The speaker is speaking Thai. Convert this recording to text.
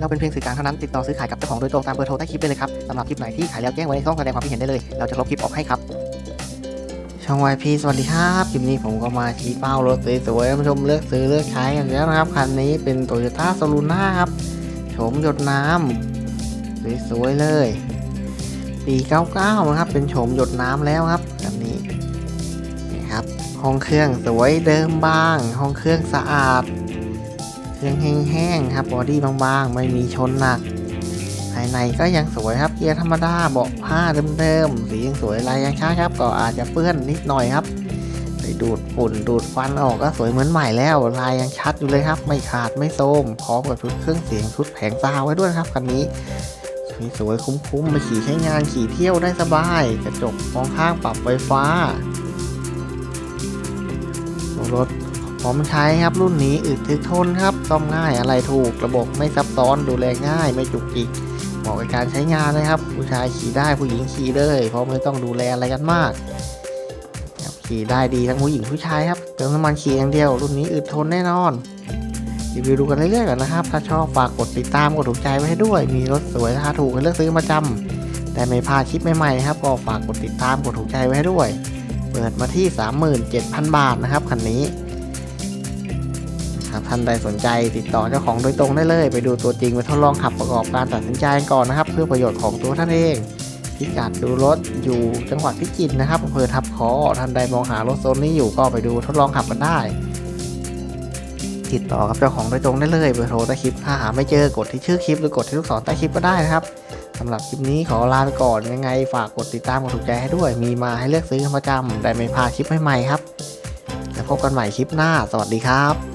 เราเป็นเพียงสื่อกลางเท่านั้นติดต่อซื้อขายกับเจ้าของโดยตรงตามเบอร์โทรใต้คลิปได้เลยครับสำหรับคลิปไหนที่ขายแล้วแจ้งไว้ในช่องแสดงความคิดเห็นได้เลย เราจะลบคลิปออกให้ครับช่อง YP สวัสดีครับคลิปนี้ผมก็มาชี้เป้ารถสวยๆท่านผู้ชมเลือกซื้อเลือกใช้กันแล้วนะครับคันนี้เป็น Toyota s o l u n a ครับโฉมหยดน้ำสวยๆเลยปี99นะครับเป็นโฉมหยดน้ำแล้วครับคันนี้นี่ครับห้องเครื่องสวยเดิมบ้าง ห้องเครื่องสะอาด เครื่องแห้งๆครับบอดี้บางๆ ไม่มีชนหนัก ภายในก็ยังสวยครับเกียร์ธรรมดาเบาะผ้าเดิมๆสียังสวยลายยังช้าครับ ก็อาจจะเปื้อนนิดหน่อยครับไปดูดฝุ่นดูดควันออกก็สวยเหมือนใหม่แล้ว ลายยังชัดอยู่เลยครับ ไม่ขาดไม่โทมพร้อมกับชุดเครื่องเสียงชุดแผงซาวไว้ด้วยครับคันนี้สวยๆคุ้มๆไปขี่ใช้งานขี่เที่ยวได้สบาย กระจกมองข้างปรับไฟฟ้ารถ พร้อมใช้ครับรุ่นนี้อึดทึกทนครับซ่อมง่ายอะไรถูกระบบไม่ซับซ้อนดูแลง่ายไม่จุกจิกเหมาะกับการใช้งานนะครับ ผู้ชายขี่ได้ผู้หญิงขี่เลย เพราะไม่ต้องดูแลอะไรกันมากขี่ได้ดีทั้งผู้หญิงผู้ชายครับเติมน้ำมันขี่อย่างเดียว รุ่นนี้อึดทนแน่นอนรีวิวดูกันเรื่อยๆก่อนนะครับ ถ้าชอบฝากกดติดตามกดถูกใจไว้ให้ด้วย มีรถสวยราคาถูกให้เลือกซื้อประจำแต่ไม่พลาดคลิปใหม่ๆนะครับ ก็ฝากกดติดตามกดถูกใจไว้ให้ด้วย เปิดมาที่ 37,000 บาทนะครับคันนี้ หากท่านใดสนใจติดต่อเจ้าของโดยตรงได้เลย ไปดูตัวจริงไปทดลองขับประกอบการตัดสินใจก่อนนะครับ เพื่อประโยชน์ของตัวท่านเองพิกัดดูรถอยู่จังหวัดพิจิตรนะครับอำเภอทับคอท่านใดมองหารถโซนนี้อยู่ก็ไปดูทดลองขับกันได้ ติดต่อกับเจ้าของโดยตรงได้เลยเบอร์โทรใต้คลิปถ้าหาไม่เจอกดที่ชื่อคลิปหรือกดที่ลูกศรใต้คลิปก็ได้นะครับสำหรับคลิปนี้ขอลาไปก่อนยังไงฝากกดติดตามกดถูกใจให้ด้วย มีมาให้เลือกซื้อประจำได้ไม่พลาดคลิปใหม่ๆครับแล้วพบกันใหม่คลิปหน้า สวัสดีครับ